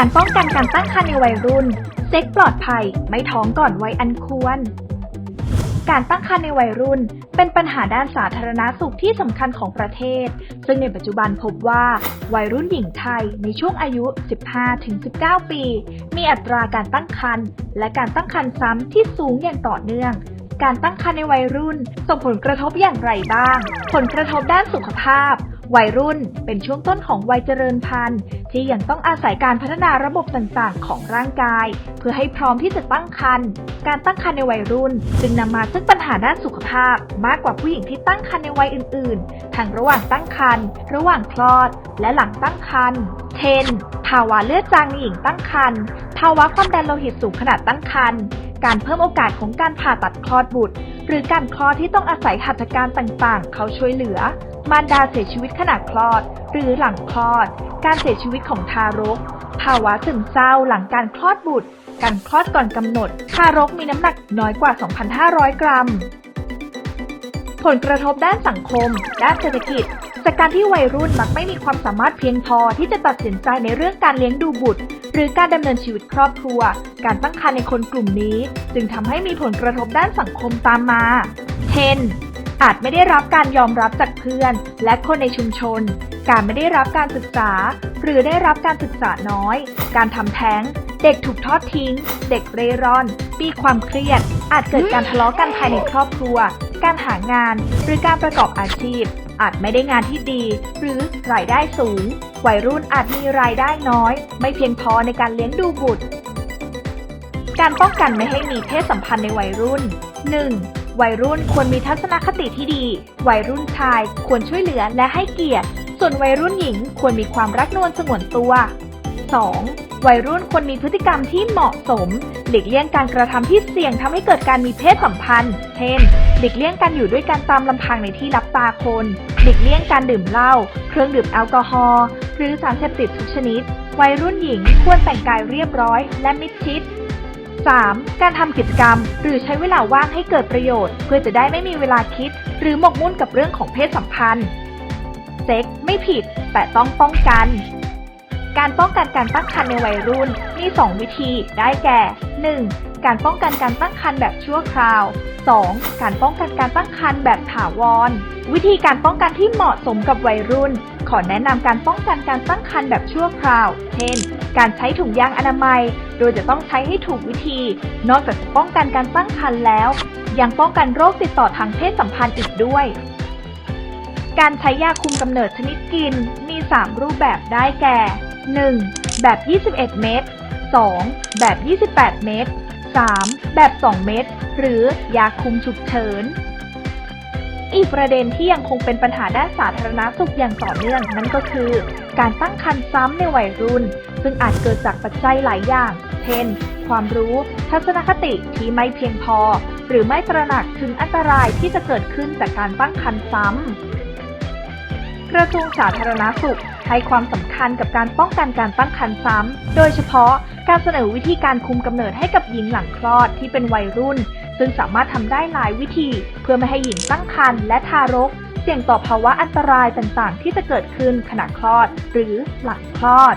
การป้องกันการตั้งครรภ์ในวัยรุ่น เซ็กปลอดภัย ไม่ท้องก่อนวัยอันควร การตั้งครรภ์ในวัยรุ่น เป็นปัญหาด้านสาธารณาสุขที่สำคัญของประเทศ ซึ่งในปัจจุบันพบว่า วัยรุ่นหญิงไทยในช่วงอายุ 15-19 ปี มีอัตราการตั้งครรภ์และการตั้งครรภ์ซ้ำที่สูงอย่างต่อเนื่องการตั้งครรภ์ในวัยรุ่น ส่งผลกระทบอย่างไรบ้าง ผลกระทบด้านสุขภาพ วัยรุ่นเป็นช่วงต้นของวัยเจริญพันธุ์ ที่ยังต้องอาศัยการพัฒนาระบบต่างๆ ของร่างกาย เพื่อให้พร้อมที่จะตั้งครรภ์การตั้งครรภ์ในวัยรุ่น จึงนำมาซึ่งปัญหาด้านสุขภาพ มากกว่าผู้หญิงที่ตั้งครรภ์ในวัยอื่น ๆ ทั้งระหว่างตั้งครรภ์ระหว่างคลอด และหลังตั้งครรภ์เช่นภาวะเลือดจางในหญิงตั้งครรภ์ภาวะความดันโลหิตสูงขณะตั้งครรภ์การเพิ่มโอกาสของการผ่าตัดคลอดบุตร หรือการคลอดที่ต้องอาศัยหัตถการต่างๆ เขาช่วยเหลือ มารดาเสียชีวิตขณะคลอด หรือหลังคลอด การเสียชีวิตของทารก ภาวะซึมเศร้าหลังการคลอดบุตร การคลอดก่อนกำหนด ทารกมีน้ำหนักน้อยกว่า 2,500 กรัม ผลกระทบด้านสังคม ด้านเศรษฐกิจ จากการที่วัยรุ่นมักไม่มีความสามารถเพียงพอที่จะตัดสินใจในเรื่องการเลี้ยงดูบุตร หรือการดำเนินชีวิตครอบครัว การตั้งครรภ์ในคนกลุ่มนี้ จึงทำให้มีผลกระทบด้านสังคมตามมา เช่น อาจไม่ได้รับการยอมรับจากเพื่อน และคนในชุมชน การไม่ได้รับการศึกษา หรือได้รับการศึกษาน้อย การทำแท้ง เด็กถูกทอดทิ้ง เด็กเร่ร่อน มีความเครียด อาจเกิดการทะเลาะกันภายในครอบครัว การหางาน หรือการประกอบอาชีพ อาจไม่ได้งานที่ดี หรือรายได้สูง วัยรุ่นอาจมีรายได้น้อย ไม่เพียงพอในการเลี้ยงดูบุตรการป้องกันไม่ให้มีเพศสัมพันธ์ในวัยรุ่น 1. วัยรุ่นควรมีทัศนคติที่ดี วัยรุ่นชายควรช่วยเหลือและให้เกียรติ ส่วนวัยรุ่นหญิงควรมีความรักนวลสงวนตัว 2. วัยรุ่นควรมีพฤติกรรมที่เหมาะสม หลีกเลี่ยงการกระทำที่เสี่ยงทำให้เกิดการมีเพศสัมพันธ์ เช่น หลีกเลี่ยงการอยู่ด้วยกันตามลำพังในที่รับตาคน หลีกเลี่ยงการดื่มเหล้า เครื่องดื่มแอลกอฮอล์ หรือสารเสพติดทุกชนิด วัยรุ่นหญิงควรแต่งกายเรียบร้อย และมิดชิด 3. การทำกิจกรรม หรือใช้เวลาว่างให้เกิดประโยชน์ เพื่อจะได้ไม่มีเวลาคิด หรือหมกมุ่นกับเรื่องของเพศสัมพันธ์ เซ็กไม่ผิด แต่ต้องป้องกัน การป้องกันการตั้งครรภ์ในวัยรุ่นมี 2 วิธีได้แก่ 1. การป้องกันการตั้งครรภ์แบบชั่วคราว 2. การป้องกันการตั้งครรภ์แบบถาวร วิธีการป้องกันที่เหมาะสมกับวัยรุ่น ขอแนะนำการป้องกันการตั้งครรภ์แบบชั่วคราว เช่น การใช้ถุงยางอนามัย โดยจะต้องใช้ให้ถูกวิธี นอกจากจะป้องกันการตั้งครรภ์แล้ว ยังป้องกันโรคติดต่อทางเพศสัมพันธ์อีกด้วย การใช้ยาคุมกำเนิดชนิดกินมี 3 รูปแบบได้แก่ 1. แบบ 21 เม็ด 2. แบบ 28 เม็ด 3. แบบ 2 เม็ด หรือยาคุมฉุกเฉิน อีกประเด็นที่ยังคงเป็นปัญหาด้านสาธารณสุขอย่างต่อเนื่องนั่นก็คือ การตั้งครรภ์ซ้ำในวัยรุ่น ซึ่งอาจเกิดจากปัจจัยหลายอย่าง เช่น ความรู้ ทัศนคติที่ไม่เพียงพอ หรือไม่ตระหนักถึงอันตรายที่จะเกิดขึ้นจากการตั้งครรภ์ซ้ำกระทรวงสาธารณสุขให้ความสำคัญกับการป้องกันการตั้งครรภ์ซ้ำ โดยเฉพาะการเสนอวิธีการคุมกำเนิดให้กับหญิงหลังคลอดที่เป็นวัยรุ่น ซึ่งสามารถทำได้หลายวิธี เพื่อไม่ให้หญิงตั้งครรภ์และทารก เสี่ยงต่อภาวะอันตรายต่างๆ ที่จะเกิดขึ้นขณะคลอดหรือหลังคลอด